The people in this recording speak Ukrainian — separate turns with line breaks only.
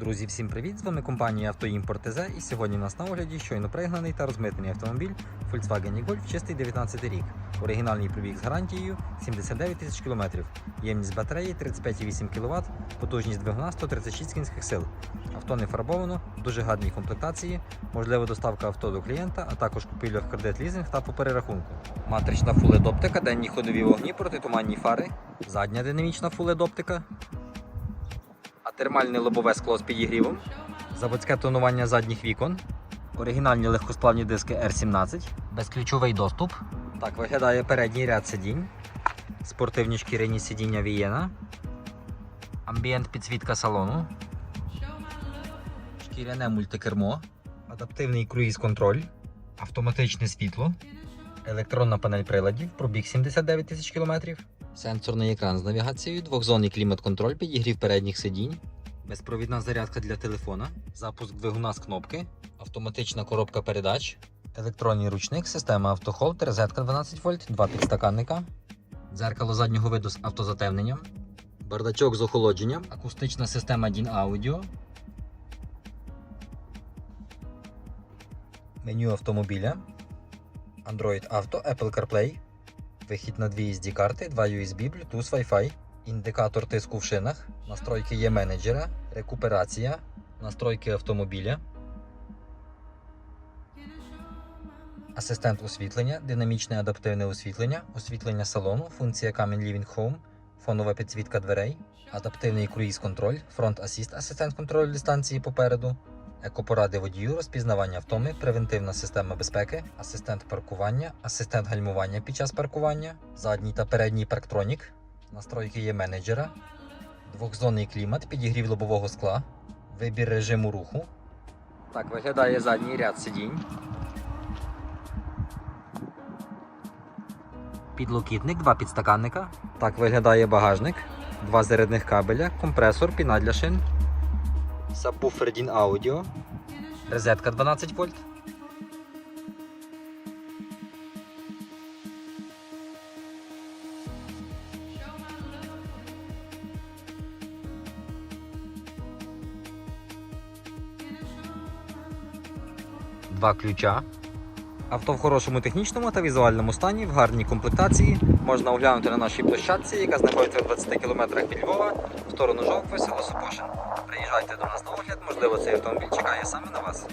Друзі, всім привіт! З вами компанія Автоімпорт ТЗ і сьогодні у нас на огляді щойно пригнаний та розмитний автомобіль Volkswagen Golf чистий 19 рік. Оригінальний пробіг з гарантією 79 тисяч кілометрів. Ємність батареї 35,8 кВт, потужність двигуна 136 кінських сил. Авто не фарбовано, дуже гарній комплектації, можлива доставка авто до клієнта, а також купівля в кредит лізинг та по перерахунку. Матрична фуледоптика, денні ходові вогні, протитуманні фари, задня динамічна фуледоптика, термальне лобове скло з підігрівом, заводське тонування задніх вікон, оригінальні легкосплавні диски R17, безключовий доступ. Так виглядає передній ряд сидінь, спортивні шкіряні сидіння Вієна, амбієнт підсвітка салону, шкіряне мультикермо, адаптивний круїз-контроль, автоматичне світло, електронна панель приладів, пробіг 79 тисяч кілометрів. Сенсорний екран з навігацією, двохзонний клімат-контроль, підігрів передніх сидінь, безпровідна зарядка для телефона, запуск двигуна з кнопки, автоматична коробка передач, електронний ручник, система автохолд, розетка 12 вольт, два підстаканника, дзеркало заднього виду з автозатемненням, бардачок з охолодженням, акустична система DIN Audio, меню автомобіля, Android Auto, Apple CarPlay, Вихід на дві SD карти, 2 USB, Bluetooth, Wi-Fi, індикатор тиску в шинах, настройки є менеджера, рекуперація, настройки автомобіля, асистент освітлення, динамічне адаптивне освітлення, освітлення салону, функція Камін Living Home, фонова підсвітка дверей, адаптивний круїз-контроль, фронт асіст, асистент контролю дистанції попереду, екопоради водію, розпізнавання втоми, превентивна система безпеки, асистент паркування, асистент гальмування під час паркування, задній та передній парктронік, настройки є менеджера, двохзонний клімат, підігрів лобового скла, вибір режиму руху. Так виглядає задній ряд сидінь. Підлокітник, два підстаканника. Так виглядає багажник, два зарядних кабеля, компресор, піна для шин, сабвуфер DIN Audio, розетка 12 вольт. Два ключа. Авто в хорошому технічному та візуальному стані, в гарній комплектації. Можна оглянути на нашій площадці, яка знаходиться в 20 км від Львова, в сторону Жовкви, село. Можливо, цей автомобіль чекає саме на вас.